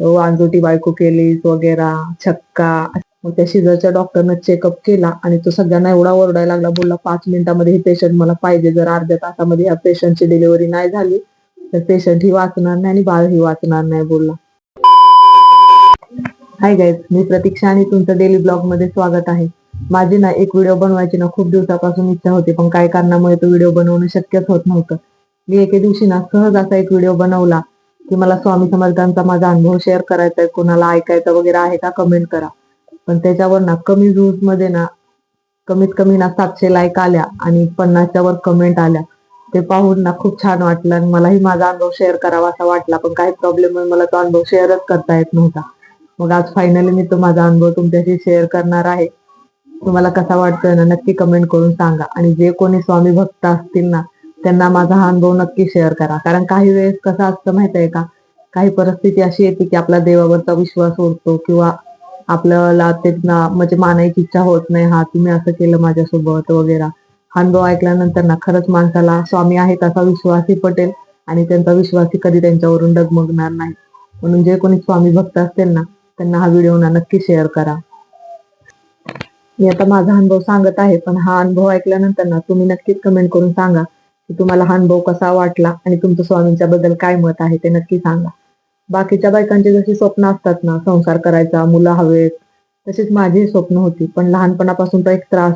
वांजोटी बायको केलीस वगैरे छक्का. मग त्या शिजरच्या डॉक्टरनं चेकअप केला आणि तो सगळ्यांना एवढा ओरडायला लागला बोलला पाच मिनिटामध्ये हे पेशंट मला पाहिजे जर अर्ध्या तासामध्ये या पेशंटची डिलिव्हरी नाही झाली तर पेशंट ही वाचणार नाही आणि बाळ ही वाचणार नाही बोलला. हाय गाईज मी प्रतीक्षा आणि तुमचं डेली ब्लॉगमध्ये स्वागत आहे. माझी ना एक व्हिडिओ बनवायची ना खूप दिवसापासून इच्छा होती पण काही कारणामुळे तो व्हिडिओ बनवणं शक्यच होत नव्हतं. मी एके दिवशी ना सहज असा एक व्हिडिओ बनवला. की मला स्वामी समर्थांचा माझा अनुभव शेअर करायचा आहे कोणाला ऐकायचा वगैरे आहे का कमेंट करा. पण त्याच्यावर ना कमी व्ह्यूजमध्ये ना कमीत कमी ना सातशे लाईक आल्या आणि पन्नासच्या वर कमेंट आल्या. ते पाहून ना खूप छान वाटलं आणि मलाही माझा अनुभव शेअर करावा असा वाटला. पण काही प्रॉब्लेम मला तो अनुभव शेअरच करता येत नव्हता. मग आज फायनली मी तो माझा अनुभव तुमच्याशी शेअर करणार आहे. तुम्हाला कसा वाटतोय ना नक्की कमेंट करून सांगा. आणि जे कोणी स्वामी भक्त असतील ना त्यांना माझा हा अनुभव नक्की शेअर करा. कारण काही वेळेस कसं असतं माहीत आहे का? काही परिस्थिती अशी येते की आपला देवावरचा विश्वास उरतो किंवा आपल्याला ते म्हणजे मानायची इच्छा होत नाही हा तुम्ही असं केलं माझ्यासोबत वगैरे. हा अनुभव ऐकल्यानंतर ना खरंच माणसाला स्वामी आहेत असा विश्वासही पटेल आणि त्यांचा विश्वासही कधी त्यांच्यावरून डगमगणार नाही. म्हणून जे कोणी स्वामी भक्त असतील ना त्यांना हा व्हिडिओ ना नक्की शेअर करा. मी आता माझा अनुभव सांगत आहे पण हा अनुभव ऐकल्यानंतर ना तुम्ही नक्कीच कमेंट करून सांगा की तुम्हाला हा अनुभव कसा वाटला आणि तुमचं स्वामींच्या बद्दल काय मत आहे ते नक्की सांगा. बाकीच्या बायकांचे जशी स्वप्न असतात ना संसार करायचा मुलं हवेत तशीच माझी स्वप्न होती. पण लहानपणापासून तर एक त्रास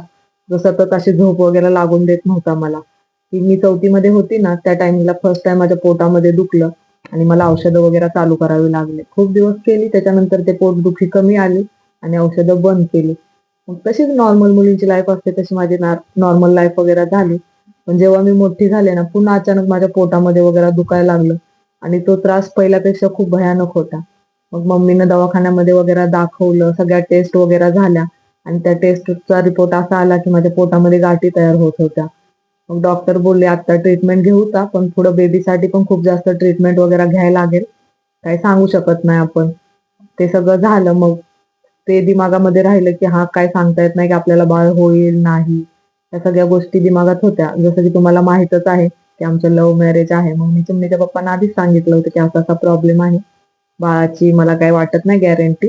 जो सतत अशी झोप वगैरे लागून देत नव्हता मला. की मी चौथीमध्ये होती ना त्या टाइमला फर्स्ट टाइम माझ्या पोटामध्ये दुखलं आणि मला औषधं वगैरे चालू करावी लागले. खूप दिवस केली त्याच्यानंतर ते पोटदुखी कमी आली आणि औषधं बंद केली. मग तशीच नॉर्मल मुलींची लाईफ असते तशी माझी नॉर्मल लाईफ वगैरे झाली. पण जेव्हा मी मोठी झाले ना पुन्हा अचानक माझ्या पोटामध्ये वगैरे दुखायला लागलं. आणि तो त्रास पहिल्यापेक्षा खूप भयानक होता. मग मम्मीनं दवाखान्यामध्ये वगैरे दाखवलं सगळ्या टेस्ट वगैरे झाल्या. आणि त्या टेस्टचा रिपोर्ट असा आला की माझ्या पोटामध्ये गाठी तयार होत होत्या. मग डॉक्टर बोलले आता ट्रीटमेंट घेऊ का? पण पुढं बेबीसाठी पण खूप जास्त ट्रीटमेंट वगैरे घ्यायला लागेल. काही सांगू शकत नाही आपण. ते सगळं झालं. मग ते दिमागामध्ये राहिलं की हा काय सांगता येत नाही की आपल्याला बाळ होईल नाही. या सगळ्या गोष्टी दिमागात होत्या. जसं की तुम्हाला माहितच आहे की आमचं लव्ह मॅरेज आहे. मग मी चिमणीच्या पप्पांना आधीच सांगितलं होतं की असा असा प्रॉब्लेम आहे. बाळाची मला काही वाटत नाही गॅरंटी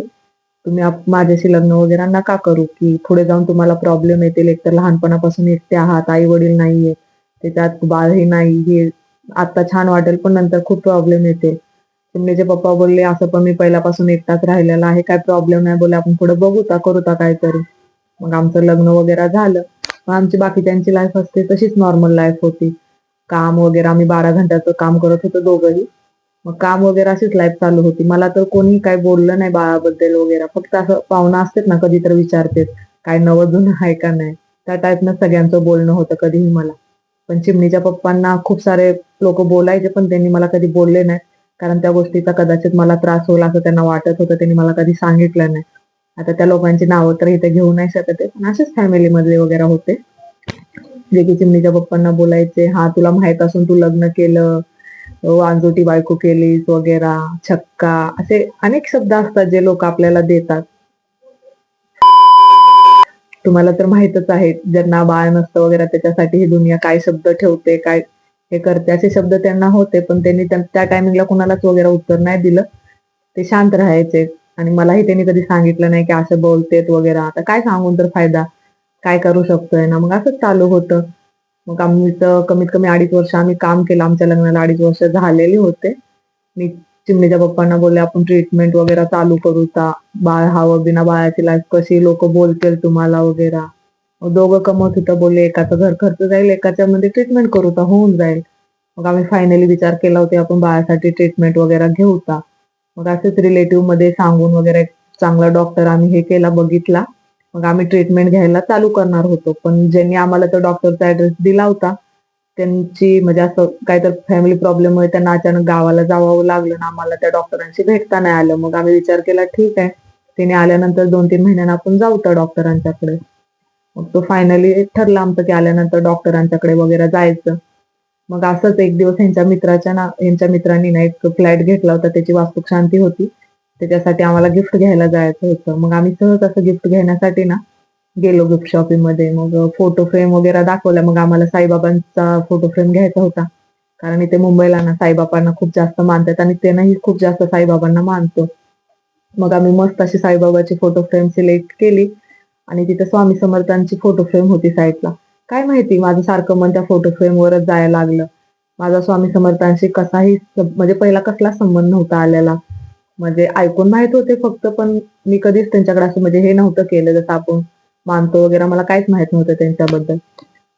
तुम्ही माझ्याशी लग्न वगैरे नका करू की पुढे जाऊन तुम्हाला प्रॉब्लेम येतील. एकतर लहानपणापासून एकटे आहात आई वडील नाहीये त्याच्यात बाळही नाही. हे आता छान वाटेल पण नंतर खूप प्रॉब्लेम येते चिमणीचे पप्पा बोलले असं पण मी पहिल्यापासून एकटाच राहिलेला आहे. काय प्रॉब्लेम नाही बोले आपण पुढे बघूता करूता काहीतरी. मग आमचं लग्न वगैरे झालं. मग आमची बाकी त्यांची लाईफ असते तशीच नॉर्मल लाईफ होती. काम वगैरे आम्ही बारा घंट्याचं काम करत होतो दोघंही. मग काम वगैरे अशीच लाईफ चालू होती. मला तर कोणी काही बोललं नाही बाळाबद्दल वगैरे. फक्त असं पाहुणा असतेत ना कधी तर विचारतेत काय नवं जुनं आहे का नाही? त्या टाईपनं सगळ्यांचं बोलणं होतं कधीही मला. पण चिमणीच्या पप्पांना खूप सारे लोक बोलायचे पण त्यांनी मला कधी बोलले नाही. कारण त्या गोष्टीचा कदाचित मला त्रास होईल असं त्यांना वाटत होतं. त्यांनी मला कधी सांगितलं नाही. आता त्या लोकांची नावं तर इथे घेऊ नाही शकत पण असेच फॅमिली मधले वगैरे होते. जे की चिमणीच्या पप्पांना बोलायचे हा तुला माहीत असून तू लग्न केलं वांजोटी बायको केलीस वगैरे छक्का असे अनेक शब्द असतात जे लोक आपल्याला देतात. तुम्हाला तर माहितच आहे ज्यांना बाळ नसतं वगैरे त्याच्यासाठी ही दुनिया काय शब्द ठेवते काय हे करते असे शब्द त्यांना होते पण त्यांनी त्या टायमिंगला कुणालाच वगैरे उत्तर नाही दिलं. ते शांत राहायचे. आणि मलाही त्यांनी कधी सांगितलं नाही की असं बोलतेत वगैरे. आता काय सांगून तर फायदा? काय करू शकतोय ना? मग असंच चालू होतं. मग आम्ही कमीत कमी अडीच वर्ष आम्ही काम केलं. आमच्या लग्नाला अडीच वर्ष झालेले होते. मी चिमणीच्या पप्पांना बोलले आपण ट्रीटमेंट वगैरे चालू करू का बाळ हवं बिना बाळाची लाईफ कशी लोक बोलतील तुम्हाला वगैरे. दोघं कमवत होतं. बोलले एकाचं घर खर्च जाईल एकाच्या मध्ये ट्रीटमेंट करू होऊन जाईल. मग आम्ही फायनली विचार केला होता आपण बाळासाठी ट्रीटमेंट वगैरे घेऊता मग असंच रिलेटिव्हमध्ये सांगून वगैरे चांगला डॉक्टर आम्ही हे केला बघितला. मग आम्ही ट्रीटमेंट घ्यायला चालू करणार होतो. पण ज्यांनी आम्हाला तो डॉक्टरचा ऍड्रेस दिला होता त्यांची म्हणजे असं काहीतरी फॅमिली प्रॉब्लेम मुळे त्यांना अचानक गावाला जावं लागलं ना आम्हाला त्या डॉक्टरांशी भेटता नाही आलं. मग आम्ही विचार केला ठीक आहे. त्याने आल्यानंतर दोन तीन महिन्यांना आपण जाऊ त्या डॉक्टरांच्याकडे मग तो फायनली ठरला आमचं की आल्यानंतर डॉक्टरांच्याकडे वगैरे जायचं. मग असंच एक दिवस यांच्या मित्राच्या ना यांच्या मित्रांनी ना एक फ्लॅट घेतला होता त्याची वास्तुक शांती होती. त्याच्यासाठी आम्हाला गिफ्ट घ्यायला जायचं होतं. मग आम्ही सहज असं गिफ्ट घेण्यासाठी ना गेलो गिफ्ट शॉपिंगमध्ये. मग फोटो फ्रेम वगैरे दाखवल्या मग आम्हाला साईबाबांचा फोटो फ्रेम घ्यायचा होता. कारण इथे मुंबईला ना साईबाबांना खूप जास्त मानतात आणि त्यांनाही खूप जास्त साईबाबांना मानतो. मग आम्ही मस्त अशी साईबाबाची फोटो फ्रेम सिलेक्ट केली. आणि तिथे स्वामी समर्थांची फोटो फ्रेम होती साईडला काय माहिती माझं सारखं मन त्या फोटो फ्रेम वरच जायला लागलं. माझा स्वामी समर्थांशी कसाही म्हणजे पहिला कसला संबंध नव्हता आलेला. म्हणजे ऐकून माहीत होते फक्त पण मी कधीच त्यांच्याकडे असं म्हणजे हे नव्हतं केलं जसं आपण मानतो वगैरे मला काहीच माहीत नव्हतं त्यांच्याबद्दल.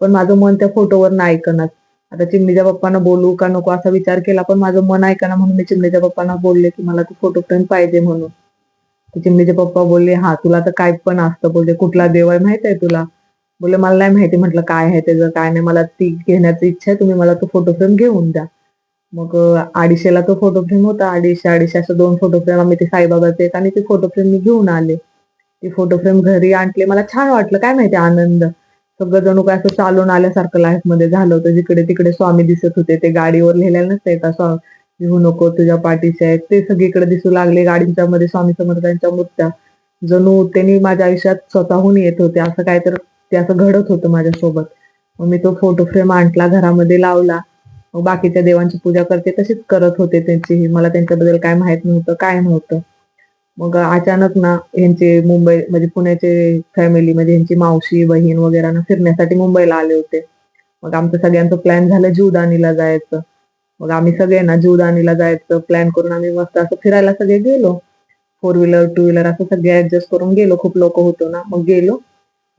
पण माझं मन त्या फोटोवर ना ऐकणार आता चिमणीच्या पप्पांना बोलू का नको असा विचार केला पण माझं मन ऐकना म्हणून मी चिमणीच्या पप्पांना बोलले की मला ते फोटो फ्रेम पाहिजे म्हणून. चिमणीचे पप्पा बोलले हा तुला तर काय पण असतं बोलले कुठला देव आहे माहीत आहे तुला? बोलले मला नाही माहिती म्हटलं काय आहे त्याचं काय नाही. मला ती घेण्याची इच्छा आहे. तुम्ही मला तो फोटो फ्रेम घेऊन द्या. मग अं, अडीचशेला तो फोटो फ्रेम होता. अडीचशे अडीचशे असं दोन फोटो फ्रेम आम्ही ते साईबाबाचे आहेत आणि ते फोटो फ्रेम मी घेऊन आले. ती फोटो फ्रेम घरी आणले. मला छान वाटलं. काय माहिती आनंद. सगळं जणू काय असं चालून आल्यासारखं लाईफमध्ये झालं होतं. जिकडे तिकडे स्वामी दिसत होते. ते गाडीवर लिहिलेलं नसते का स्वामी लिहू नको तुझ्या पाठीचे आहेत. ते सगळीकडे दिसू लागले. गाडींच्या मध्ये स्वामी समर्थांच्या मूर्त्या. जणू त्यांनी माझ्या आयुष्यात स्वतःहून येत होते. असं काय तर ते असं घडत होतं माझ्यासोबत. मग मी तो फोटो फ्रेम आणला घरामध्ये लावला. मग बाकीच्या देवांची पूजा करते तशीच करत होते त्यांची. मला त्यांच्याबद्दल काय माहीत नव्हतं काय नव्हतं. मग अचानक ना यांचे मुंबई म्हणजे पुण्याचे फॅमिली म्हणजे यांची मावशी बहीण वगैरे ना फिरण्यासाठी मुंबईला आले होते. मग आमचं सगळ्यांचं प्लॅन झालं जीवदानीला जायचं. मग आम्ही सगळे ना जीवदानीला जायचं प्लॅन करून आम्ही मस्त असं फिरायला सगळे गेलो. फोर व्हीलर टू व्हीलर असं सगळे ऍडजस्ट करून गेलो. खूप लोक होतो ना मग गेलो.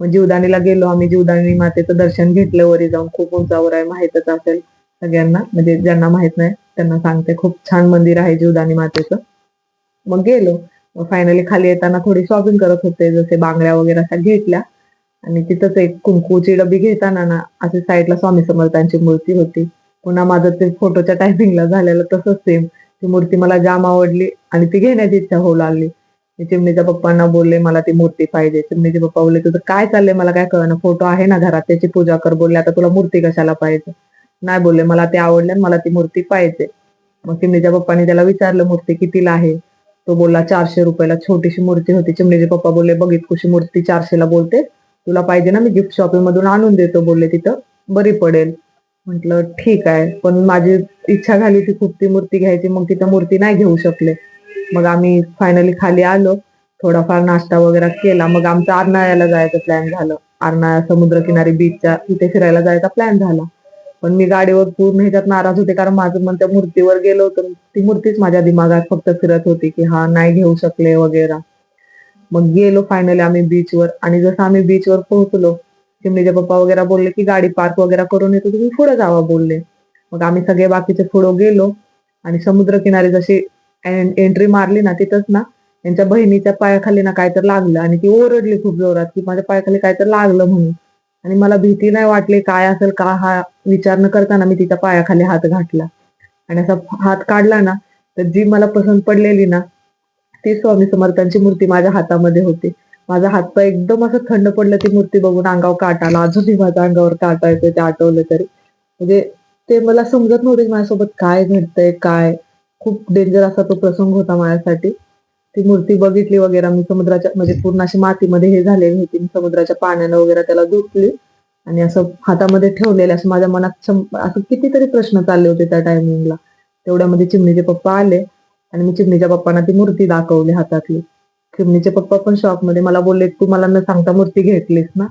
मग जीवदानीला गेलो आम्ही. जीवदानी मातेचं दर्शन घेतलं वरी जाऊन. खूप उंचावर आहे. माहीतच असेल सगळ्यांना. म्हणजे ज्यांना माहीत नाही त्यांना सांगते. खूप छान मंदिर आहे जीवदानी मातेचं. मग गेलो. मग फायनली खाली येताना थोडी शॉपिंग करत होते. जसे बांगड्या वगैरे अशा घेतल्या. आणि तिथंच एक कुंकूची डबी घेताना ना असे साईडला स्वामी समर्थांची मूर्ती होती. पुन्हा माझं ते फोटोच्या टायमिंगला झालेलं तसंच सेम ती मूर्ती मला जाम आवडली आणि ती घेण्याची इच्छा होऊ लागली. मी चिमणीच्या पप्पांना बोलले मला ती मूर्ती पाहिजे. चिमणीचे पप्पा बोलले तुझं काय चाललंय? मला काय कळणं? फोटो आहे ना घरात? त्याची पूजा कर. बोलले आता तुला मूर्ती कशाला पाहिजे? नाही बोलले मला ते आवडले मला ती मूर्ती पाहिजे. मग चिमणीच्या पप्पांनी त्याला विचारलं मूर्ती कितीला आहे? तो बोलला चारशे रुपयाला. छोटीशी मूर्ती होती. चिमणीचे पप्पा बोलले बघित कुशी मूर्ती चारशेला बोलते. तुला पाहिजे ना मी गिफ्ट शॉपिंग मधून आणून देतो. बोलले तिथं बरी पडेल. म्हटलं ठीक आहे. पण माझी इच्छा झाली ती खूप ती मूर्ती घ्यायची. मग तिथं मूर्ती नाही घेऊ शकले. मग आम्ही फायनली खाली आलो. थोडाफार नाश्ता वगैरे केला. मग आमचा अर्नाळ्याला जायचं प्लॅन झालं. अर्नाळा समुद्रकिनारी बीचच्या तिथे फिरायला जायचा प्लॅन झाला. पण मी गाडीवर पूर्ण ह्याच्यात नाराज होते. कारण माझं मन त्या मूर्तीवर गेलो होतं. ती मूर्तीच माझ्या दिमागात फक्त फिरत होती की हा नाही घेऊ शकले वगैरे. मग गेलो फायनली आम्ही बीचवर आणि जसं आम्ही बीचवर पोहोचलो चिमणीचे पप्पा वगैरे बोलले की गाडी पार्क वगैरे करून येतो. तुम्ही पुढे जावा बोलले. मग आम्ही सगळे बाकीचे पुढे गेलो. आणि समुद्रकिनारी जशी एंट्री मारली ना तिथंच ना त्यांच्या बहिणीच्या पायाखाली ना काहीतरी लागलं आणि ती ओरडली खूप जोरात की माझ्या पायाखाली काहीतरी लागलं म्हणून. आणि मला भीती नाही वाटली काय असेल का हा विचार न करताना मी तिच्या पायाखाली हात घातला. आणि असा हात काढला ना तर जी मला पसंत पडलेली ना ती स्वामी समर्थांची मूर्ती माझ्या हातामध्ये होती. माझा हातपाय एकदम असं थंड पडलं ती मूर्ती बघून अंगावर काटा आला. अजूनही माझ्या अंगावर काटा येतोय ते आठवलं तरी. म्हणजे ते मला समजत नव्हते की माझ्यासोबत काय घडतंय काय? खूप डेंजर असा तो प्रसंग होता माझ्यासाठी. ती मूर्ती बघितली वगैरे मी समुद्राच्या म्हणजे पूर्ण अशी मातीमध्ये हे झालेली होती. मी समुद्राच्या पाण्यानं वगैरे त्याला धुतली आणि असं हातामध्ये ठेवलेले असं माझ्या मनात असं कितीतरी प्रश्न चालले होते त्या टायमिंगला तेवढ्यामध्ये चिमणीचे पप्पा आले आणि मी चिमणीच्या पप्पांना ती मूर्ती दाखवली हातातली. चिमणीचे पप्पा पण शॉपमध्ये मला बोलले तू मला न सांगता मूर्ती घेतलीस ना?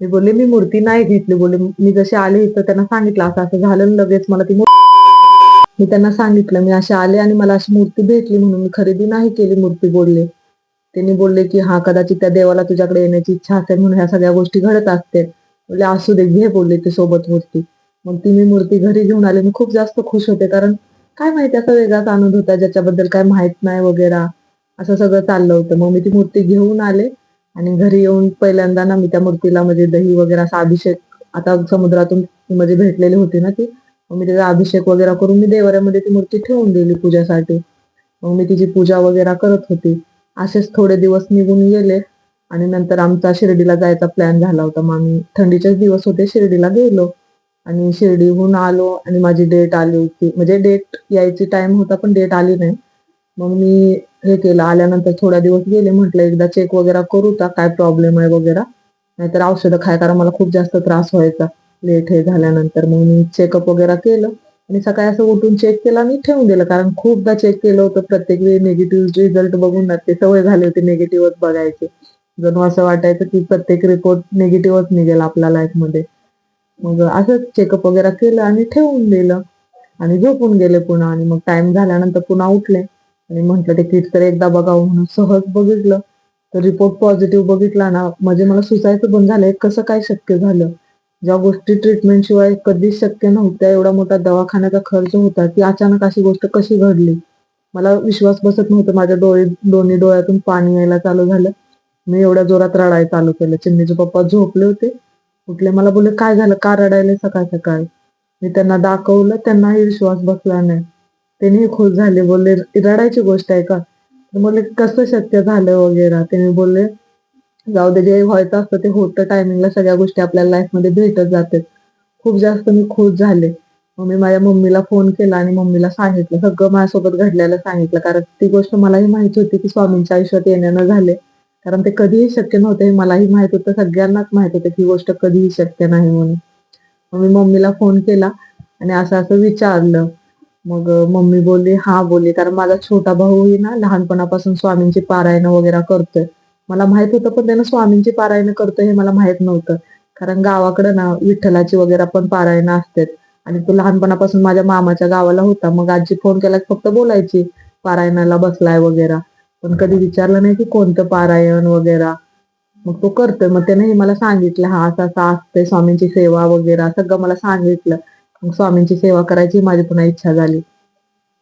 मी बोलले मी मूर्ती नाही घेतली. बोलले मी जशी आले तर त्यांना सांगितलं असं असं झालं लगेच मला ती मूर्ती मी त्यांना सांगितलं मी असे आले आणि मला अशी मूर्ती भेटली म्हणून मी खरेदी नाही केली मूर्ती बोलले. त्यांनी बोलले की हा कदाचित त्या देवाला तुझ्याकडे येण्याची इच्छा असेल म्हणून ह्या सगळ्या गोष्टी घडत असते बोलले असू दे घे बोलले ते सोबत मूर्ती. मग ती मी मूर्ती घरी घेऊन आले. मी खूप जास्त खुश होते कारण काय माहिती असा वेगळाच आनंद होता ज्याच्याबद्दल काय माहीत नाही वगैरे. असं सगळं चाललं होतं. मग मी ती मूर्ती घेऊन आले आणि घरी येऊन पहिल्यांदा ना मी त्या मूर्तीला म्हणजे दही वगैरे असा अभिषेक आता समुद्रातून म्हणजे भेटलेली होती ना ती मग मी त्याचा अभिषेक वगैरे करून मी देवाऱ्यामध्ये ती मूर्ती ठेवून दिली पूजासाठी. मग मी तिची पूजा वगैरे करत होती. असेच थोडे दिवस निघून गेले आणि नंतर आमचा शिर्डीला जायचा प्लॅन झाला होता. मग आम्ही थंडीचेच दिवस होते शिर्डीला गेलो आणि शिर्डीहून आलो आणि माझी डेट आली होती. म्हणजे डेट यायची टाइम होता पण डेट आली नाही. मग मी हे केलं. आल्यानंतर थोड्या दिवस गेले. म्हटलं एकदा चेक वगैरे करू का? काय प्रॉब्लेम आहे वगैरे? नाहीतर औषधं खाय कारण मला खूप जास्त त्रास व्हायचा. लेट हे झाल्यानंतर मग मी चेकअप वगैरे केलं. आणि सकाळी असं उठून चेक केलं आणि ठेवून दिलं. कारण खूपदा चेक केलं होतं. प्रत्येक वेळी निगेटिव्ह रिझल्ट बघून ना ते सवय झाली होती निगेटिव्हच बघायचे. जणू असं वाटायचं की प्रत्येक रिपोर्ट निगेटिव्हच निघेल आपल्या लाईफमध्ये मग असंच चेकअप वगैरे केलं आणि ठेवून दिलं. आणि झोपून गेले पुन्हा. आणि मग टाइम झाल्यानंतर पुन्हा उठले. आणि म्हटलं ते किट तर एकदा बघावं म्हणून सहज बघितलं. तर रिपोर्ट पॉझिटिव्ह बघितला ना म्हणजे मला सुचायचं बंद झालंय. कसं काय शक्य झालं? ज्या गोष्टी ट्रीटमेंट शिवाय कधीच शक्य नव्हत्या एवढा मोठा दवाखान्याचा खर्च होता ती अचानक अशी गोष्ट कशी घडली? मला विश्वास बसत नव्हता माझ्या डोळे दोन्ही डोळ्यातून पाणी यायला चालू झालं. मी एवढ्या जोरात रडायला चालू केलं. चिमणीचे पप्पा झोपले होते. उठले मला बोलले काय झालं? का रडायले सकाळ सकाळ? मी त्यांना दाखवलं त्यांनाही विश्वास बसला नाही. त्यांनीही खुश झाले बोलले रडायची गोष्ट आहे का? बोलले कसं शक्य झालं वगैरे? त्यांनी बोलले जाऊ दे जे व्हायचं असतं ते होतं. टायमिंगला सगळ्या गोष्टी आपल्या लाईफमध्ये भेटत जातात. खूप जास्त मी खुश झाले. मग मी माझ्या मम्मीला फोन केला आणि मम्मीला सांगितलं. सगळं माझ्यासोबत घडलेलं सांगितलं. कारण ती गोष्ट मलाही माहिती होती की स्वामींच्या आयुष्यात येण्यानं झाले. कारण ते कधीही शक्य नव्हते हे मलाही माहीत होतं. सगळ्यांनाच माहीत होतं की ही गोष्ट कधीही शक्य नाही म्हणून. मग मी मम्मीला फोन केला आणि असं असं विचारलं. मग मम्मी बोलली हा बोलली. कारण माझा छोटा भाऊही ना लहानपणापासून स्वामींची पारायण वगैरे करतोय. मला माहीत होतं पण त्यानं स्वामींची पारायण करतं हे मला माहीत नव्हतं. कारण गावाकडे ना विठ्ठलाची वगैरे पण पारायण असतात. आणि तो लहानपणापासून माझ्या मामाच्या गावाला होता. मग आजी फोन केला की फक्त बोलायची पारायणाला बसलाय वगैरे. पण कधी विचारलं नाही की कोणतं पारायण वगैरे. मग तो करतोय. मग त्याने मला सांगितलं हा असं असं असतंय स्वामींची सेवा वगैरे सगळं मला सांगितलं. मग स्वामींची सेवा करायची माझी पुन्हा इच्छा झाली.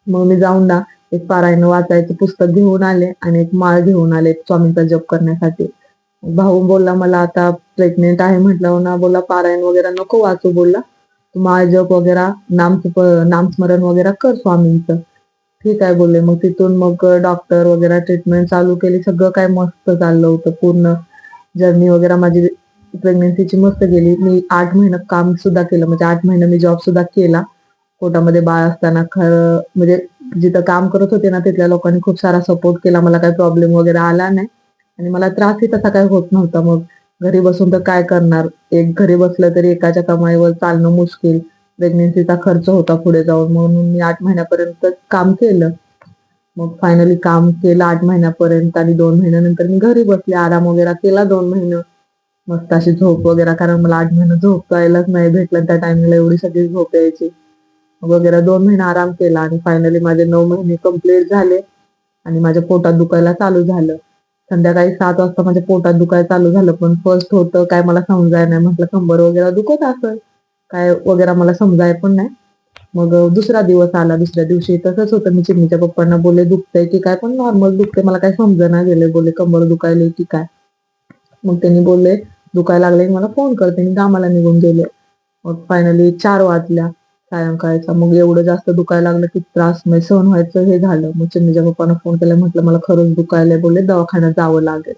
मग मी जाऊन ना एक पारायण वाचायचं पुस्तक घेऊन आले आणि एक माळ घेऊन आले स्वामींचा जप करण्यासाठी. भाऊ बोलला मला आता प्रेग्नेंट आहे म्हटलं ना बोला पारायण वगैरे नको वाचू बोलला. माळ जप वगैरे नाम नामस्मरण वगैरे कर स्वामींचं. ठीक आहे बोलले. मग तिथून मग डॉक्टर वगैरे ट्रीटमेंट चालू केली. सगळं काय मस्त चाललं होतं. पूर्ण जर्नी वगैरे माझी प्रेग्नेन्सीची मस्त गेली. मी आठ महिने काम सुद्धा केलं. म्हणजे आठ महिने मी जॉब सुद्धा केला. पोटामध्ये बाळ असताना खरं म्हणजे जिथं काम करत होते ना तिथल्या लोकांनी खूप सारा सपोर्ट केला. मला काही प्रॉब्लेम वगैरे आला नाही. आणि मला त्रासही तसा काही होत नव्हता. मग घरी बसून तर काय करणार? एक घरी बसलं तरी एकाच्या कमाईवर चालणं मुश्किल. प्रेग्नेन्सीचा खर्च होता पुढे जाऊन. म्हणून मी आठ महिन्यापर्यंत काम केलं. मग फायनली काम केलं आठ महिन्यापर्यंत आणि दोन महिन्यानंतर मी घरी बसले. आराम वगैरे केला दोन महिने. मस्त अशी झोप वगैरे कारण मला आठ महिने झोप यायलाच नाही भेटलं. त्या टायमिंगला एवढी सगळी झोप यायची. वगैरे दोन महिने आराम केला आणि फायनली माझे नऊ महिने कंप्लीट झाले आणि माझ्या पोटात दुखायला चालू झालं. संध्याकाळी सात वाजता माझ्या पोटात दुखायला चालू झालं पण फर्स्ट होतं काय मला समजाय नाही म्हटलं कंबर वगैरे दुखत असं काय वगैरे मला समजाय पण नाही. मग दुसरा दिवस आला दुसऱ्या दिवशी तसंच होतं. मी चिमणीच्या पप्पांना बोले दुखतंय की काय? पण नॉर्मल दुखते मला काय समजना गेले. बोले कंबर दुखायले की काय? मग त्यांनी बोलले दुखायला लागले मला फोन करते मी कामाला निघून गेले. मग फायनली चार वाजल्या. सायंकाळचा मग एवढं जास्त दुखायला लागलं की त्रास म्हणजे सहन व्हायचं हे झालं. मग चिमणीच्या पप्पांना फोन केला म्हटलं मला खरंच दुखायला बोलले दवाखान्यात जावं लागेल.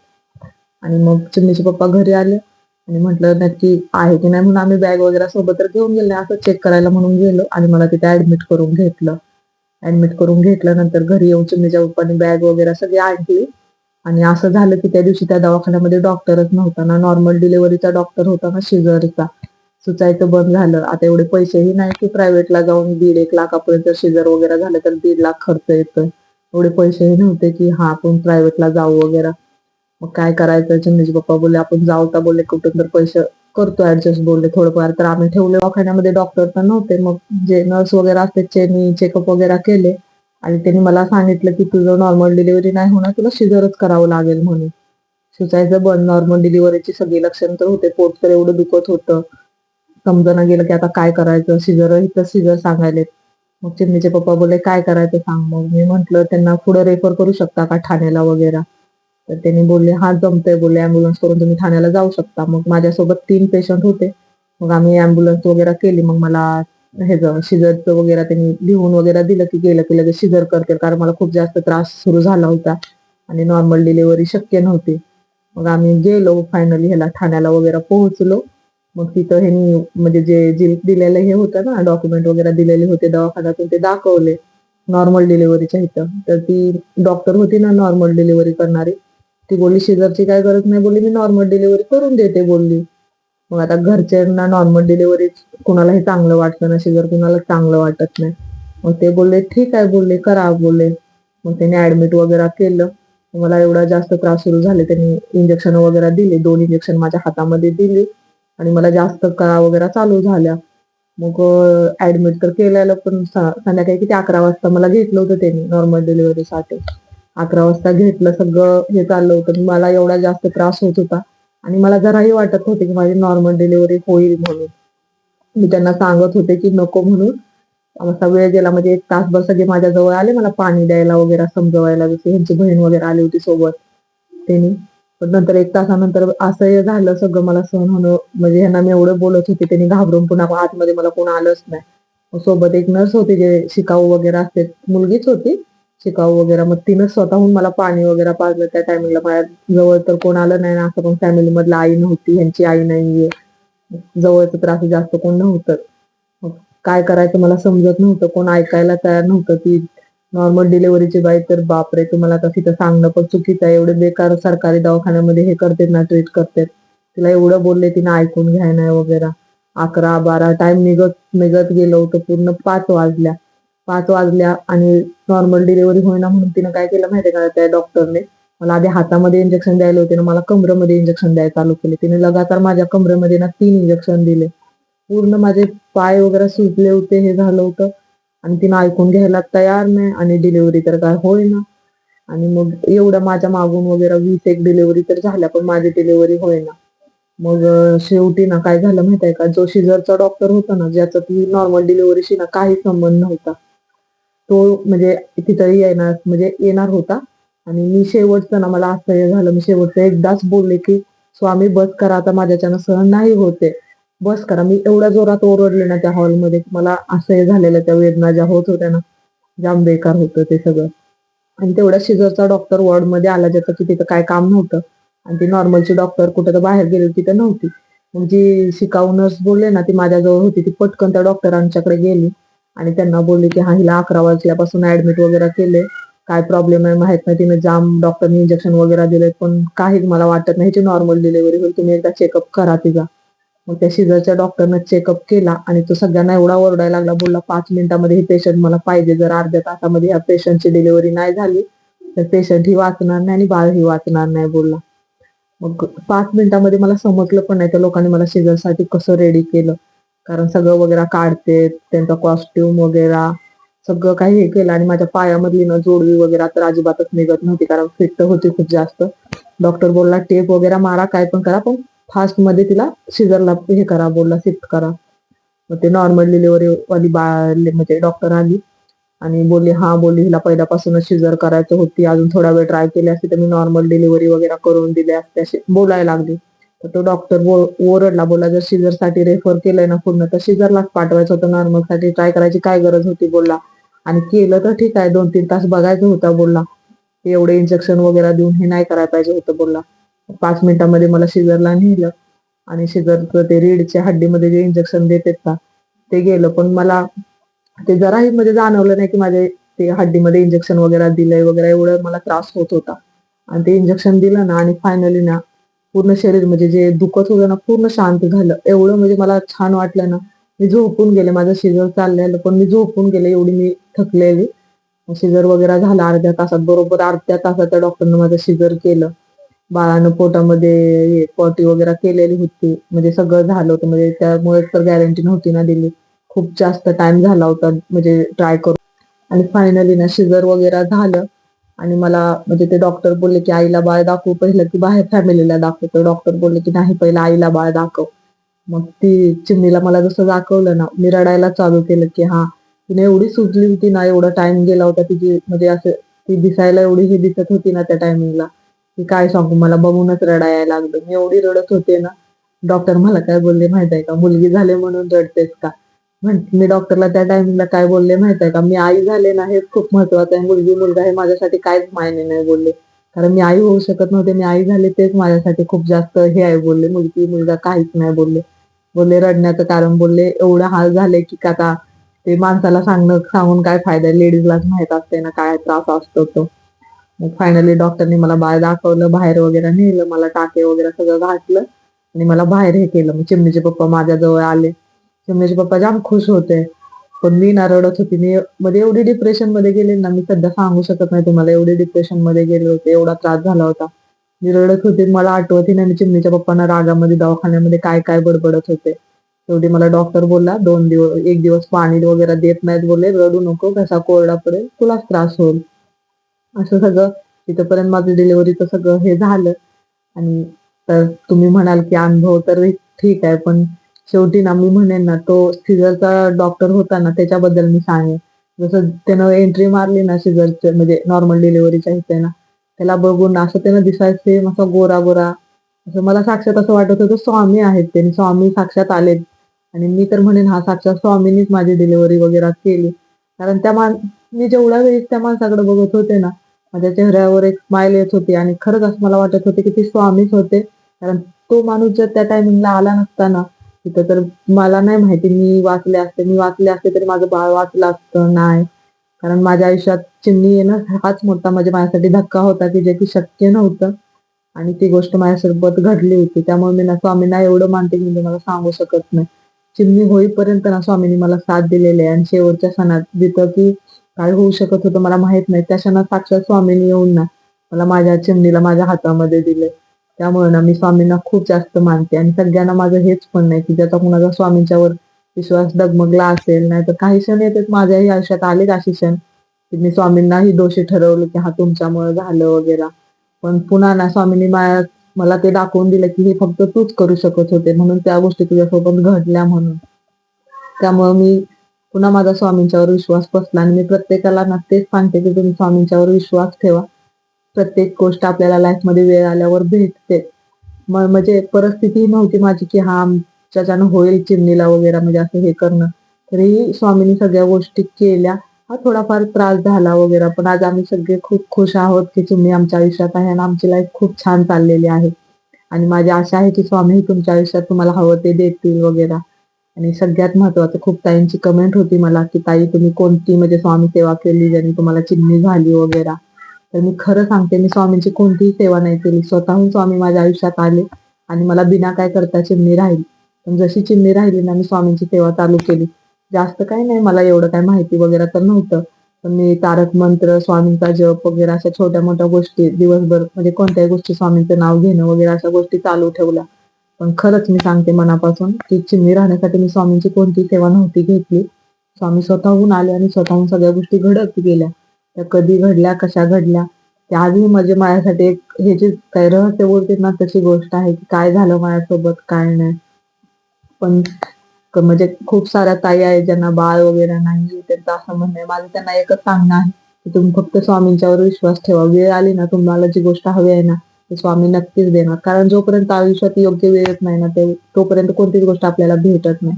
आणि मग चिमणीचे पप्पा घरी आले आणि म्हटलं नक्की आहे की नाही म्हणून आम्ही बॅग वगैरे सोबत घेऊन गेले असं चेक करायला म्हणून गेलो आणि मला तिथे ऍडमिट करून घेतलं. ऍडमिट करून घेतल्यानंतर घरी येऊन चिमणीच्या पप्पानी बॅग वगैरे सगळी आणली. आणि असं झालं की त्या दिवशी त्या दवाखान्यामध्ये डॉक्टरच नव्हता ना नॉर्मल डिलिव्हरीचा डॉक्टर होता ना शिजरचा. सुचायचं बंद झालं. आता एवढे पैसेही नाही की प्रायव्हेटला जाऊन दीड एक लाखापर्यंत शिजर वगैरे झालं तर दीड लाख खर्च येतोय. एवढे पैसेही नव्हते की हा आपण प्रायव्हेटला जाऊ वगैरे. मग काय करायचं? चंदेश पप्पा बोलले आपण जाऊ का बोलले कुठून तर पैसे करतो ऍडजस्ट बोलले थोडंफार. तर आम्ही ठेवले दवाखान्यामध्ये डॉक्टर तर नव्हते. मग जे नर्स वगैरे असते त्यांनी चेकअप वगैरे केले. आणि त्यांनी मला सांगितलं की तुझं नॉर्मल डिलिव्हरी नाही होणार तुला शिजरच करावं लागेल म्हणून. सुचायचं बंद नॉर्मल डिलिव्हरीची सगळी लक्षणं तर होते. पोट तर एवढं दुखत होतं. समजणं गेलं की आता काय करायचं? सिजर इथं सिजर सांगायले मग चिमणीचे पप्पा बोलले काय करायचं सांग मग. मी म्हंटल त्यांना पुढे रेफर करू शकता का ठाण्याला वगैरे? तर त्यांनी बोलले हा जमतंय. बोलले अँब्युलन्स करून तुम्ही ठाण्याला जाऊ शकता. मग माझ्यासोबत तीन पेशंट होते. मग आम्ही अँब्युलन्स वगैरे केली. मग मला हे शिजरचं वगैरे त्यांनी लिहून वगैरे दिलं की गेलं की लगेच शिजर करते कारण मला खूप जास्त त्रास सुरू झाला होता आणि नॉर्मल डिलिव्हरी शक्य नव्हती. मग आम्ही गेलो फायनली ह्याला ठाण्याला वगैरे पोहोचलो. मग तिथं ह्यांनी म्हणजे जे जे दिलेलं हे होतं ना डॉक्युमेंट वगैरे दिलेले होते दवाखान्यातून ते दाखवले नॉर्मल डिलिव्हरीच्या इथं. तर ती डॉक्टर होती ना नॉर्मल डिलिव्हरी करणारी. ती बोलली शेजारची काय गरज नाही? बोलली मी नॉर्मल डिलिव्हरी करून देते बोलली. मग आता घरच्यांना नॉर्मल डिलिव्हरी कुणालाही चांगलं वाटतं ना शिजर कुणाला चांगलं वाटत नाही. मग ते बोलले ठीक आहे बोलले करा बोलले. मग त्याने ऍडमिट वगैरे केलं. मला एवढा जास्त त्रास सुरू झाले त्यांनी इंजेक्शन वगैरे दिले दोन इंजेक्शन माझ्या हातामध्ये दिली. आणि मला जास्त कळा वगैरे चालू झाल्या. मग ऍडमिट तर केलेलं पण संध्याकाळी किती अकरा वाजता मला घेतलं होतं त्यांनी नॉर्मल डिलिव्हरीसाठी अकरा वाजता घेतलं सगळं हे चाललं होतं. मला एवढा जास्त त्रास होत होता. आणि मला जराही वाटत होते की माझी नॉर्मल डिलिव्हरी होईल म्हणून. मी त्यांना सांगत होते की नको म्हणून. असा वेळ गेला म्हणजे एक तासभर सगळे माझ्या जवळ आले मला पाणी द्यायला वगैरे समजवायला. जसे ह्यांची बहीण वगैरे आली होती सोबत त्यांनी. पण नंतर एक तासानंतर असं झालं सगळं मला सहन होणं. म्हणजे ह्यांना मी एवढं बोलत होते त्यांनी घाबरून पुन्हा आतमध्ये मला कोण आलंच नाही. सोबत एक नर्स होती जे शिकाऊ वगैरे असते मुलगीच होती शिकाऊ वगैरे. मग तिनं स्वतःहून मला पाणी वगैरे पाजलं. त्या टायमिंगला माझ्या जवळ तर कोण आलं नाही ना असं पण फॅमिली मधलं आई नव्हती ह्यांची आई नाहीये. जवळचं तर असं जास्त कोण नव्हतं. मग काय करायचं मला समजत नव्हतं कोण ऐकायला तयार नव्हतं की नॉर्मल डिलिव्हरीची बाई तर बापरे तुम्हाला आता तिथं सांगणं पण चुकीचं आहे. एवढे बेकार सरकारी दवाखान्यामध्ये हे करतात ना ट्रीट करतात. तिला एवढं बोलले तिने ऐकून घ्याय नाही वगैरे. अकरा बारा टाइम निघत निघत गेलो होतो पूर्ण पाच वाजल्या. पाच वाजल्या आणि नॉर्मल डिलिव्हरी होईना म्हणून तिनं काय केलं माहितीये का त्या डॉक्टरने मला आधी हातामध्ये इंजेक्शन द्यायला होते ना मला कमरेमध्ये इंजेक्शन द्यायला चालू केले. तिने लगातार माझ्या कमरेमध्ये ना तीन इंजेक्शन दिले. पूर्ण माझे पाय वगैरे सुजले होते हे झालं होतं. आणि तिनं ऐकून घ्यायला तयार नाही आणि डिलिव्हरी तर काय होईना. आणि मग एवढं माझ्या मागून वगैरे वीस एक डिलिव्हरी तर झाल्या पण माझी डिलिव्हरी होईना. मग शेवटी ना काय झालं माहितीये का? जो शिजरचा डॉक्टर होता ना ज्याचा ती नॉर्मल डिलिव्हरीशी ना काही संबंध नव्हता. तो म्हणजे तिथं येणार म्हणजे येणार होता. आणि मी शेवटचं ना मला असह्य झालं. मी शेवटचं एकदाच बोलले की स्वामी बस करा आता माझ्याच्यानं सहन नाही होते. बस करा मी एवढ्या जोरात ओरडले ना त्या हॉलमध्ये. मला असह्य झालेलं त्या वेदना ज्या होत होत्या ना जाम बेकार होतं ते सगळं. आणि तेवढ्या शिजरचा डॉक्टर वॉर्डमध्ये आला ज्याचं की तिथं काय काम नव्हतं. आणि ती नॉर्मलची डॉक्टर कुठं तर बाहेर गेली तिथं नव्हती. मग जी शिकाऊ नर्स बोलले ना ती माझ्याजवळ होती ती पटकन त्या डॉक्टरांच्याकडे गेली. आणि त्यांना बोलली की हा हिला अकरा वाजल्यापासून ऍडमिट वगैरे केले काय प्रॉब्लेम आहे माहीत नाही. तिने जाम डॉक्टरनी इंजेक्शन वगैरे दिले पण काहीच मला वाटत नाही. ह्याची नॉर्मल डिलिव्हरी होईल. तुम्ही एकदा चेकअप करा तिचा. मग त्या शिजरच्या डॉक्टरनं चेकअप केला आणि तो सगळ्यांना एवढा ओरडायला लागला बोलला पाच मिनिटामध्ये हे पेशंट मला पाहिजे जर अर्ध्या तासामध्ये या पेशंटची डिलिव्हरी नाही झाली तर पेशंट ही वाचणार नाही आणि बाळ ही वाचणार नाही बोलला. मग पाच मिनिटामध्ये मला समजलं पण नाही त्या लोकांनी मला शिजरसाठी कसं रेडी केलं. कारण सगळं वगैरे काढते त्यांचा कॉस्ट्युम वगैरे सगळं काही हे केलं आणि माझ्या पायामधली ना जोडवी वगैरे तर अजिबातच निघत नव्हती कारण फिट होती खूप जास्त. डॉक्टर बोलला टेप वगैरे मारा काय पण करा पण फास्टमध्ये तिला सिझरला हे करा बोलला शिफ्ट करा. मग ते नॉर्मल डिलिव्हरी वाली बा म्हणजे डॉक्टर आली आणि बोलली हा बोलली हिला पहिल्यापासूनच शिजर करायचं होती. अजून थोडा वेळ ट्राय केली असते तर मी नॉर्मल डिलिव्हरी वगैरे करून दिली असते. अशी बोलायला लागली. तर तो डॉक्टर ओरडला बोला जर शिजरसाठी रेफर केलंय ना पूर्ण तर शिजरलाच पाठवायचं होतं. नॉर्मलसाठी ट्राय करायची काय गरज होती? बोलला. आणि केलं तर ठीक आहे. दोन तीन तास बघायचं होतं बोलला. एवढे इंजेक्शन वगैरे देऊन हे नाही करायला पाहिजे होतं बोलला. पाच मिनिटामध्ये मला शिजरला नेलं आणि शिजरचं ते रीडच्या हड्डीमध्ये जे इंजेक्शन देतात ना ते गेलं. पण मला ते जराही म्हणजे जाणवलं नाही की माझे ते हड्डीमध्ये इंजेक्शन वगैरे दिलंय वगैरे एवढं मला त्रास होत होता. आणि ते इंजेक्शन दिलं ना आणि फायनली ना पूर्ण शरीर म्हणजे जे दुखत होतं ना पूर्ण शांत झालं. एवढं म्हणजे मला छान वाटलं ना. मी झोपून गेले. माझं शिजर चाललेलं पण मी झोपून गेले एवढी मी थकलेली. शिजर वगैरे झाला अर्ध्या तासात बरोबर अर्ध्या तासात त्या डॉक्टरनं माझं शिजर केलं. बाळानं पोटामध्ये पॉटी वगैरे केलेली होती. म्हणजे सगळं झालं होतं. म्हणजे त्यामुळे तर गॅरंटी नव्हती ना दिली. खूप जास्त टाइम झाला होता. म्हणजे ट्राय करून. आणि फायनली ना शिजर वगैरे झालं. आणि मला म्हणजे ते डॉक्टर बोलले की आईला बाळ दाखवू पहिलं. की बाहेर फॅमिलीला दाखव. तर डॉक्टर बोलले की नाही पहिलं आईला बाळ दाखव. मग ती चिमणीला मला जसं दाखवलं ना मी रडायला चालू केलं की हा तिने एवढी सुजली होती ना एवढा टाइम गेला होता. तिची म्हणजे असं ती दिसायला एवढी ही दिसत होती ना त्या टायमिंगला की काय सांगू मला बघूनच रडायला लागलं. मी एवढी रडत होते ना डॉक्टर मला काय बोलले माहीत आहे का? मुलगी झाले म्हणून रडतेस का? मी डॉक्टरला त्या टायमिंगला काय बोलले माहीत आहे का? मी आई झाले ना हे खूप महत्वाचं आहे. मुलगी मुलगा हे माझ्यासाठी काहीच मायने नाही बोलले. कारण मी आई होऊ शकत नव्हते मी आई झाले तेच माझ्यासाठी खूप जास्त हे आहे बोलले. मुलगी मुलगा काहीच नाही बोलले. बोलले रडण्याचं कारण बोलले एवढं हाल झाले की का आता ते माणसाला सांगणं सांगून काय फायदा लेडीजलाच माहीत असते ना काय त्रास असतो तो. मग फायनली डॉक्टरनी मला बाळ दाखवलं बाहेर वगैरे नेलं मला टाके वगैरे सगळं घातलं आणि मला बाहेर हे केलं. मग चिमणीचे पप्पा माझ्याजवळ आले. चिमणीचे पप्पा जाम खुश होते. पण मी ना रडत होती. मी म्हणजे एवढी डिप्रेशनमध्ये गेले ना मी सध्या सांगू शकत नाही तुम्हाला. एवढी डिप्रेशनमध्ये गेले होते. एवढा त्रास झाला होता. मी रडत होते. मला आठवत नाही मी चिमणीच्या पप्पांना रागामध्ये दवाखान्यामध्ये काय काय बडबडत होते. तेवढी मला डॉक्टर बोलला दोन दिवस एक दिवस पाणी वगैरे देत नाहीत बोलले. रडू नको. घसा कोरडा पडेल. तुलाच त्रास होईल. असं सगळं. तिथपर्यंत माझं डिलिव्हरीचं सगळं हे झालं. आणि तर तुम्ही म्हणाल की अनुभव तर ठीक आहे पण शेवटी ना मी म्हणेन ना तो सिझरचा डॉक्टर होता ना त्याच्याबद्दल मी सांगेन. जसं त्यानं एंट्री मारली ना सिझरचे म्हणजे नॉर्मल डिलिव्हरीच्या इथे ना त्याला बघून असं त्यानं दिसायचं सेम असा गोरा गोरा. असं मला साक्षात असं वाटत होतं स्वामी आहेत ते स्वामी साक्षात आलेत. आणि मी तर म्हणेन हा साक्षात स्वामीनीच माझी डिलिव्हरी वगैरे केली. कारण त्या मान मी जेवढ्या वेळेस त्या माणसाकडे बघत होते ना माझ्या चेहऱ्यावर एक स्माइल येत होती आणि खरंच असं मला वाटत होते की ती स्वामीच होते. कारण तो माणूस जर त्या टायमिंगला आला नसता ना तिथं तर मला नाही माहिती मी वाचले असते मी वाचले असते तरी माझं बाळ वाचलं असतं नाही. कारण माझ्या आयुष्यात चिमणी येणं हाच मोठा म्हणजे माझ्यासाठी धक्का होता की जे की शक्य नव्हतं. आणि ती गोष्ट माझ्यासोबत घडली होती. त्यामुळे मी ना स्वामींना एवढं मानते की मी मला सांगू शकत नाही. चिमणी होईपर्यंत ना स्वामींनी मला साथ दिलेली आहे. आणि शेवटच्या सणात जिथं की काय होऊ शकत होतं मला माहीत नाही. त्या क्षणात साक्षात स्वामींनी येऊन ना मला माझ्या चिमणीला माझ्या हातामध्ये दिले त्यामुळे ना मी स्वामींना खूप जास्त मानते. आणि सगळ्यांना माझं हेच पण नाही की ज्याचा कुणाचा स्वामींच्यावर विश्वास डगमगला असेल नाही तर काही क्षण येतात माझ्याही आयुष्यात आलेच असे क्षण की मी स्वामींनाही दोषी ठरवलं की हा तुमच्यामुळे झालं वगैरे. पण पुन्हा ना स्वामींनी माझ्या मला ते दाखवून दिलं की हे फक्त तूच करू शकत होते म्हणून त्या गोष्टी तुझ्यासोबत घडल्या म्हणून. त्यामुळे मी पुन्हा माझा स्वामींच्यावर विश्वास बसला आणि मी प्रत्येकाला ना तेच सांगते की तुम्ही स्वामींच्यावर विश्वास ठेवा. प्रत्येक गोष्ट आपल्याला लाईफमध्ये वेळ आल्यावर भेटते. म्हणजे परिस्थिती नव्हती माझी की हा आमच्याच्यानं होईल चिमणीला वगैरे म्हणजे असं हे करणं. तरी स्वामींनी सगळ्या गोष्टी केल्या. हा थोडाफार त्रास झाला वगैरे पण आज आम्ही सगळे खूप खुश आहोत की चिमणी आमच्या आयुष्यात आहे आणि आमची लाईफ खूप छान चाललेली आहे. आणि माझी आशा आहे की स्वामीही तुमच्या आयुष्यात तुम्हाला हवं ते देतील वगैरे. आणि सगळ्यात महत्वाचं खूप ताईंची कमेंट होती मला की ताई तुम्ही कोणती म्हणजे स्वामी सेवा केली ज्याने तुम्हाला चिमणी झाली वगैरे? तर मी खरं सांगते मी स्वामींची कोणतीही सेवा नाही केली. स्वतःहून स्वामी माझ्या आयुष्यात आले आणि मला बिना काय करता चिमणी राहिली. पण जशी चिमणी राहिली ना मी स्वामींची सेवा चालू केली. जास्त काय नाही मला एवढं काय माहिती वगैरे तर नव्हतं. पण मी तारक मंत्र स्वामींचा जप वगैरे अशा छोट्या मोठ्या गोष्टी दिवसभर म्हणजे कोणत्याही गोष्टी स्वामींचं नाव घेणं वगैरे अशा गोष्टी चालू ठेवल्या. पण खरंच मी सांगते मनापासून की चिमणी राहण्यासाठी मी स्वामींची कोणती सेवा नव्हती घेतली. स्वामी स्वतःहून आले आणि स्वतःहून सगळ्या गोष्टी घडत गेल्या. त्या कधी घडल्या कशा घडल्या त्या आधी म्हणजे माझ्यासाठी एक हे जे काही रहस्य बोलते ना तशी गोष्ट आहे की काय झालं माझ्यासोबत काय नाही. पण म्हणजे खूप साऱ्या ताई आहेत ज्यांना बाळ वगैरे नाही त्यांचं असं म्हणणं आहे. माझं त्यांना एकच सांगणं आहे की तुम्ही फक्त स्वामींच्यावर विश्वास ठेवा. वेळ आली ना तुम्हाला जी गोष्ट हवी आहे ना ते स्वामी नक्कीच देणार. कारण जोपर्यंत आयुष्यात योग्य वेळ येत नाही ना ते तोपर्यंत कोणतीच गोष्ट आपल्याला भेटत नाही.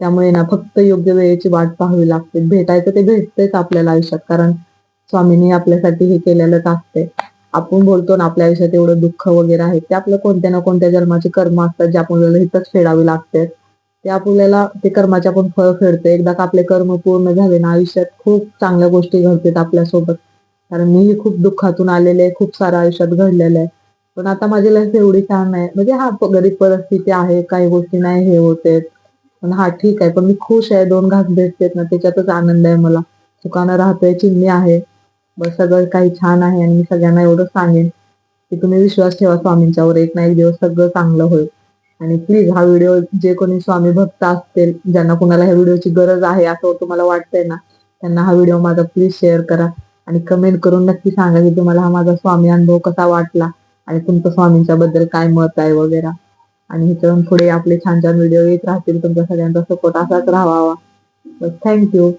त्यामुळे ना फक्त योग्य वेळेची वाट पाहावी लागते. भेटायचं ते भेटतेच आपल्याला आयुष्यात. कारण स्वामींनी आपल्यासाठी हे केलेलंच असते आपण बोलतो ना आपल्या आयुष्यात एवढं दुःख वगैरे आहे. ते आपलं कोणत्या ना कोणत्या जन्माचे कर्म असतात जे आपल्याला हितच फेडावे लागतात ते आपल्याला ते कर्माचे आपण फळ फेडतो एकदा का आपले कर्म पूर्ण झाले ना आयुष्यात खूप चांगल्या गोष्टी घडतात आपल्यासोबत. कारण मीही खूप दुःखातून आलेले आहे खूप सारं आयुष्यात घडलेलं आहे. पण आता माझी लाईफ एवढी छान आहे. म्हणजे हा गरीब परिस्थिती आहे काही गोष्टी नाही हे होते. पण हा ठीक आहे. पण मी खुश आहे. दोन घास भेटतेत ना त्याच्यातच आनंद आहे मला. सुखानं राहतोय चिमणी आहे. बस सगळं काही छान आहे आणि मी सगळ्यांना एवढं सांगेन की तुम्ही विश्वास ठेवा स्वामींच्यावर एक ना एक दिवस सगळं चांगलं होईल. आणि प्लीज हा व्हिडिओ जे कोणी स्वामी भक्त असतील ज्यांना कुणाला ह्या व्हिडिओची गरज आहे असं तुम्हाला वाटतंय ना त्यांना हा व्हिडिओ माझा प्लीज शेअर करा. आणि कमेंट करून नक्की सांगा की तुम्हाला हा माझा स्वामी अनुभव कसा वाटला. आणि तुमचं स्वामींच्या बद्दल काय मत आहे वगैरे. आणि ह्याच्यावरून पुढे आपले छान छान व्हिडिओ येत राहतील. तुमच्या सगळ्यांचा सपोर्ट असाच राहावा. बस थँक्यू